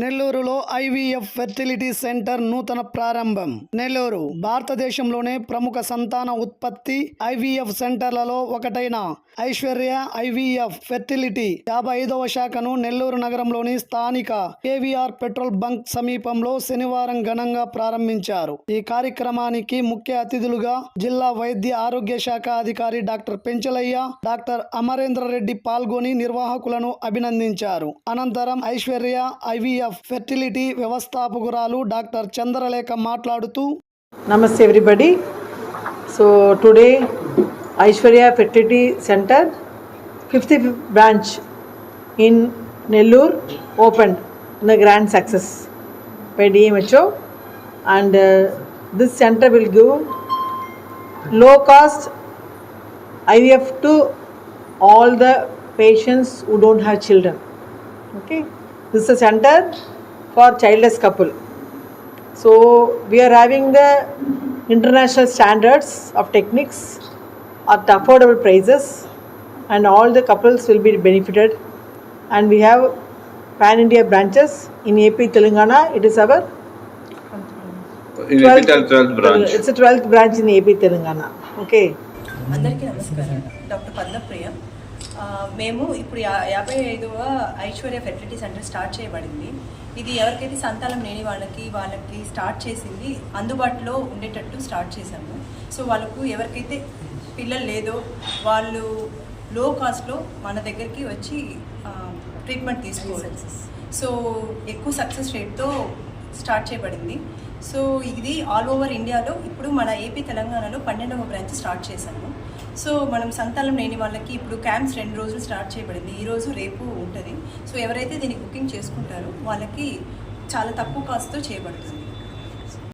నెల్లూరులో IVF fertility centre నూతన ప్రారంభం. నెల్లూరు భారతదేశంలోనే ప్రముఖ సంతాన ఉత్పత్తి ఐవీఎఫ్ సెంటర్లలో ఒకటైన ఐశ్వర్య ఐవీఎఫ్ ఫెర్టిలిటీ యాభై ఐదవ శాఖను నెల్లూరు నగరంలోని స్థానిక కేవీఆర్ పెట్రోల్ బంక్ సమీపంలో శనివారం ఘనంగా ప్రారంభించారు. ఈ కార్యక్రమానికి ముఖ్య అతిథులుగా జిల్లా వైద్య ఆరోగ్య శాఖ అధికారి డాక్టర్ పెంచలయ్య డాక్టర్ అమరేంద్ర రెడ్డి పాల్గొని నిర్వాహకులను అభినందించారు. అనంతరం ఐశ్వర్య ఐవీఎఫ్ ఆఫ్ ఫెర్టిలిటీ వ్యవస్థాపకురాలు డాక్టర్ చంద్రలేఖ మాట్లాడుతూ నమస్తే everybody so today Aishwarya fertility centre fifth branch in Nellore open in the grand success by DMHO and this centre will give low cost IVF to all the patients who don't have children okay this is a center for childless couple. So we are having the international standards of techniques at affordable prices and all the couples will be benefited and we have pan India branches in AP Telangana it is our In 12th 12th, 12th branch. it's a 12th branch in AP Telangana okay అందరికీ నమస్కారం doctor Padmapriya ఆ, మేము ఇప్పుడు yeah- యాభై ఐదవ Aishwarya fertility centre start చేయబడింది. ఇది ఎవరికైతే సంతానం లేని వాళ్ళకి వాళ్ళకి స్టార్ట్ చేసింది అందుబాటులో ఉండేటట్టు స్టార్ట్ చేశాము. సో వాళ్ళకు ఎవరికైతే పిల్లలు లేదో వాళ్ళు లో కాస్ట్లో మన దగ్గరికి వచ్చి ట్రీట్మెంట్ తీసుకోవచ్చు. సో ఎక్కువ సక్సెస్ రేట్తో స్టార్ట్ చేయబడింది. సో ఇది ఆల్ ఓవర్ ఇండియాలో ఇప్పుడు మన ఏపీ తెలంగాణలో పన్నెండవ బ్రాంచ్ స్టార్ట్ చేశాము. సో మనం సంతానం లేని వాళ్ళకి ఇప్పుడు క్యాంప్స్ రెండు రోజులు స్టార్ట్ చేయబడింది. ఈరోజు రేపు ఉంటుంది. సో ఎవరైతే దీన్ని బుకింగ్ చేసుకుంటారో వాళ్ళకి చాలా తక్కువ కాస్ట్తో చేయబడుతుంది.